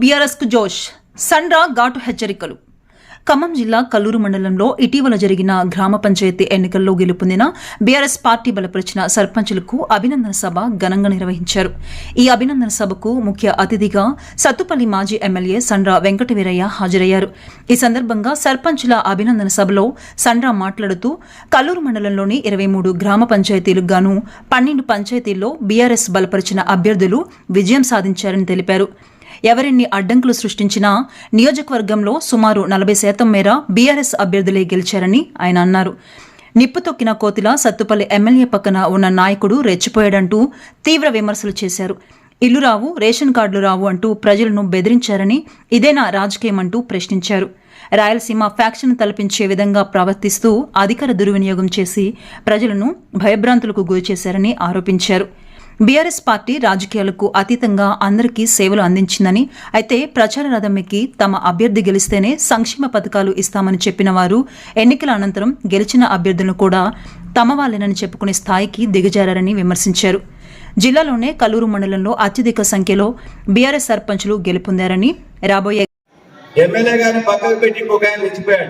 బీఆర్ఎస్కు జోష్. సండ్రా ఘాటు హెచ్చరికలు. ఖమ్మం జిల్లా కల్లూరు మండలంలో ఇటీవల జరిగిన గ్రామ పంచాయతీ ఎన్నికల్లో గెలుపొందిన బీఆర్ఎస్ పార్టీ బలపరిచిన సర్పంచులకు అభినందన సభ ఘనంగా నిర్వహించారు. ఈ అభినందన సభకు ముఖ్య అతిథిగా సత్తుపల్లి మాజీ ఎమ్మెల్యే సండ్రా వెంకటవీరయ్య హాజరయ్యారు. ఈ సందర్భంగా సర్పంచుల అభినందన సభలో సండ్రా మాట్లాడుతూ కల్లూరు మండలంలోని ఇరవై మూడు గ్రామ పంచాయతీలకు గాను పన్నెండు పంచాయతీల్లో బీఆర్ఎస్ బలపరిచిన అభ్యర్థులు విజయం సాధించారని తెలిపారు. ఎవరిన్ని అడ్డంకులు సృష్టించినా నియోజకవర్గంలో సుమారు నలభై శాతం మేర బీఆర్ఎస్ అభ్యర్థులే గెలిచారని ఆయన అన్నారు. నిప్పు తొక్కిన కోతిల సత్తుపల్లి ఎమ్మెల్యే పక్కన ఉన్న నాయకుడు రెచ్చిపోయాడంటూ తీవ్ర విమర్శలు చేశారు. ఇల్లు రావు రేషన్ కార్డులు రావు అంటూ ప్రజలను బెదిరించారని ఇదేనా రాజకీయమంటూ ప్రశ్నించారు. రాయలసీమ ఫ్యాక్షన్ తలపించే విధంగా ప్రవర్తిస్తూ అధికార దుర్వినియోగం చేసి ప్రజలను భయభ్రాంతులకు గురిచేశారని ఆరోపించారు. బీఆర్ఎస్ పార్టీ రాజకీయాలకు అతీతంగా అందరికీ సేవలు అందించిందని అయితే ప్రచార రథమెక్కి తమ అభ్యర్థి గెలిస్తేనే సంక్షేమ పథకాలు ఇస్తామని చెప్పిన వారు ఎన్నికల అనంతరం గెలిచిన అభ్యర్థులను కూడా తమ వాళ్ళేనని చెప్పుకునే స్థాయికి దిగజారని విమర్శించారు. జిల్లాలోనే కల్లూరు మండలంలో అత్యధిక సంఖ్యలో బీఆర్ఎస్ సర్పంచులు గెలుపొందారని రాబోయే ఎమ్మెల్యే గారిని పక్కకు పెట్టి ఇంకొక ఆయన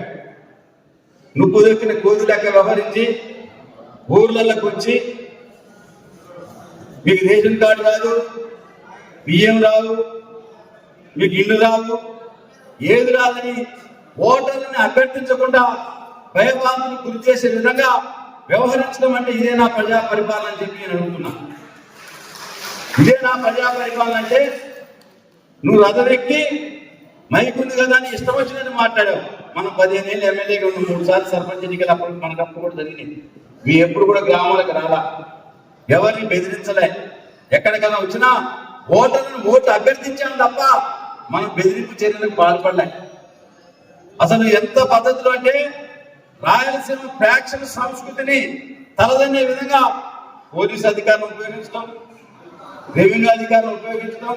నువ్వు దొక్కిన కోతి వ్యవహరించి ఊర్లలోకి వచ్చి మీకు రేషన్ కార్డు రాదు బియ్యం రాదు మీకు ఇల్లు రాదు ఏది రాదని ఓటర్లను అభ్యర్థించకుండా భయభాంతులు గురి చేసే విధంగా వ్యవహరించడం అంటే ఇదే నా ప్రజా పరిపాలన అని చెప్పి నేను అడుగుతున్నా. ఇదే నా ప్రజా పరిపాలన అంటే నువ్వు రథమెక్కి మైకుంది ఉంది కదా అని ఇష్టం వచ్చినట్టు మాట్లాడావు. మనం పదిహేను ఏళ్ళు ఎమ్మెల్యేగా ఉన్న మూడు సార్లు సర్పంచ్ ఎన్నికలు అప్పుడు మనకు అప్పుడు కూడా జరిగినాయి. మీ ఎప్పుడు కూడా గ్రామాలకు రాలా. ఎవరిని బెదిరించలే? ఎక్కడికైనా వచ్చినా ఓటర్లను ఓట్లు అభ్యర్థించాం తప్ప మనం బెదిరింపు చర్యలకు పాల్పడలే. అసలు ఎంత పద్ధతిలో అంటే రాయలసీమ ఫ్యాక్షన్ సంస్కృతిని తలదన్నే విధంగా పోలీసు అధికారులను ఉపయోగించడం రెవెన్యూ అధికారులను ఉపయోగించడం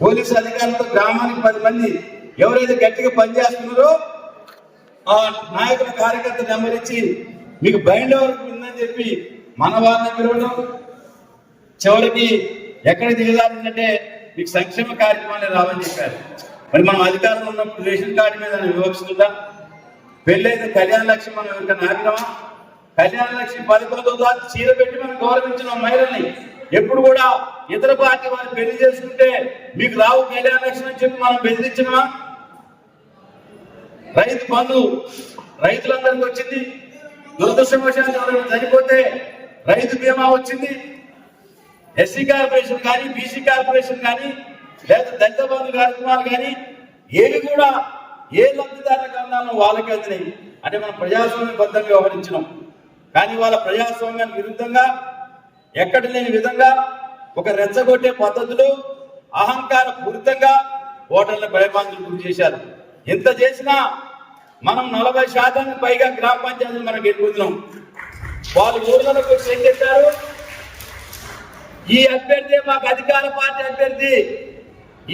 పోలీసు అధికారులతో గ్రామానికి పది మంది ఎవరైతే గట్టిగా పనిచేస్తున్నారో ఆ నాయకుల కార్యకర్త నెంబర్ ఇచ్చి మీకు బైండ్ వరకు ఉందని చెప్పి మన వారిని పిలవడం. చివరికి ఎక్కడ దిగజారిందంటే మీకు సంక్షేమ కార్యక్రమాలు రావని చెప్పారు. మరి మనం అధికారంలో ఉన్నప్పుడు రేషన్ కార్డు మీద వివక్షిస్తుందా? పెళ్ళైతే కళ్యాణ లక్ష్యం మనం ఎవరికైనా ఆపినామా కళ్యాణ లక్ష్మి పదకొండు దాకా చీర పెట్టి మనం గౌరవించిన మహిళల్ని ఎప్పుడు కూడా ఇతర పార్టీ వాళ్ళు పెళ్ళి చేసుకుంటే మీకు రావు కళ్యాణ లక్ష్మి అని చెప్పి మనం బెదిరించినమా? రైతు బంధు రైతులందరికీ వచ్చింది. దురదృష్టవశాలు ఎవరైనా చనిపోతే రైతు బీమా వచ్చింది. ఎస్సీ కార్పొరేషన్ కానీ బీసీ కార్పొరేషన్ కానీ లేదా దళిత బంధు కార్యక్రమాలు కానీ ఏవి కూడా ఏ లబ్ధిదారుల కన్నాలో వాళ్ళకి అందినాయి. అంటే మనం ప్రజాస్వామ్యబద్ధంగా వ్యవహరించినాం. కానీ వాళ్ళ ప్రజాస్వామ్యానికి విరుద్ధంగా ఎక్కడ లేని విధంగా ఒక రెచ్చగొట్టే పద్ధతులు అహంకార పూరితంగా ఓటర్ల భయభాంతులు గురి చేశారు. ఎంత చేసినా మనం నలభై శాతానికి పైగా గ్రామ పంచాయతీలు మనం గెలుపుతున్నాం వాళ్ళు ఊర్లకు వచ్చి ఏం చెప్పారు ఈ అభ్యర్థి మాకు అధికార పార్టీ అభ్యర్థి.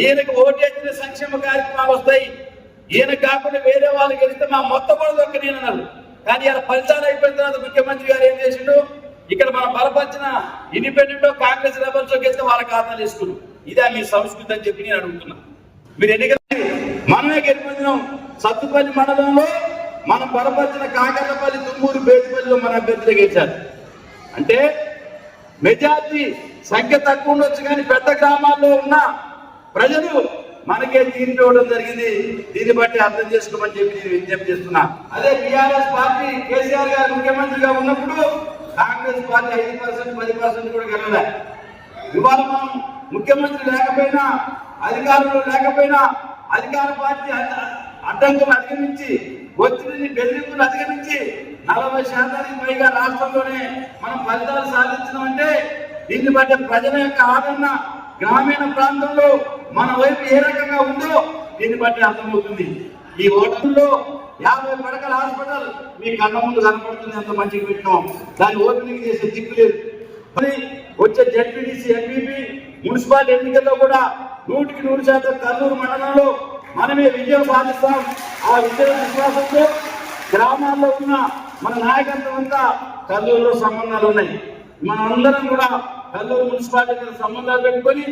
ఈయనకు ఓటేసిన సంక్షేమ కార్యక్రమాలు వస్తాయి. ఈయన కాకుండా వేరే వాళ్ళు గెలిస్తే మా మొత్తం కూడా దొక్క నేను అన్నారు. కానీ ఇలా ఫలితాలు అయిపోయిన తర్వాత ముఖ్యమంత్రి గారు ఏం చేసిండు? ఇక్కడ మనం బలపరిచిన ఇండిపెండెంట్ కాంగ్రెస్ లెవెల్స్ గెలిస్తే వాళ్ళ ఖాతాలు వేసుకున్నాం. ఇదే మీ సంస్కృతి అని చెప్పి నేను అడుగుతున్నా. మీరు ఎన్నికలు మనమే గెలిపొందినాం. సత్తుపల్లి మండలంలో మనం బలపరిచిన కాకర్లపల్లి తుమ్మూరు బేతిపల్లిలో మన అభ్యర్థి గెలిచారు. అంటే మెజార్టీ సంఖ్య తక్కువ ఉండొచ్చు కానీ పెద్ద గ్రామాల్లో ఉన్న ప్రజలు మనకే తీర్పు ఇవ్వడం జరిగింది. దీన్ని బట్టి అర్థం చేసుకోమని చెప్పి నేను విజ్ఞప్తి చేస్తున్నా. అదే బీఆర్ఎస్ పార్టీ కేసీఆర్ గారు ముఖ్యమంత్రిగా ఉన్నప్పుడు కాంగ్రెస్ పార్టీ ఐదు పర్సెంట్ పది పర్సెంట్ కూడా గెలవలే. ఇవాళ మనం ముఖ్యమంత్రి లేకపోయినా అధికారంలో లేకపోయినా అధికార పార్టీ అడ్డంకులు అధిగమించి ఒత్తిడిని బెదిరింపులు అధిగమించి నలభై శాతానికి పైగా రాష్ట్రంలోనే మనం ఫలితాలు సాధించడం దీన్ని బట్టి ప్రజల యొక్క ఆదరణ గ్రామీణ ప్రాంతంలో మన వైపు ఏ రకంగా ఉందో దీన్ని బట్టి అర్థమవుతుంది. ఈ ఓటర్లో యాభై పడకల హాస్పిటల్ మీ కళ్ళ ముందు కనపడుతుంది ఎంత మంచిగా పెట్టినాం. దాన్ని ఓపెనింగ్ చేసే దిక్కు లేదు. వచ్చే జడ్పీటీసీ ఎంపీపీ మున్సిపాలిటీ ఎన్నికల్లో కూడా నూటికి నూరు శాతం కర్నూలు మండలంలో మనమే విజయం సాధిస్తాం. ఆ విజయ విశ్వాసంతో గ్రామాల్లో ఉన్న మన నాయకత్వం అంతా కర్నూలులో సంబంధాలు ఉన్నాయి. మనందరం కూడా కల్లూరు మున్సిపాలిటీ సంబంధాలు పెట్టుకొని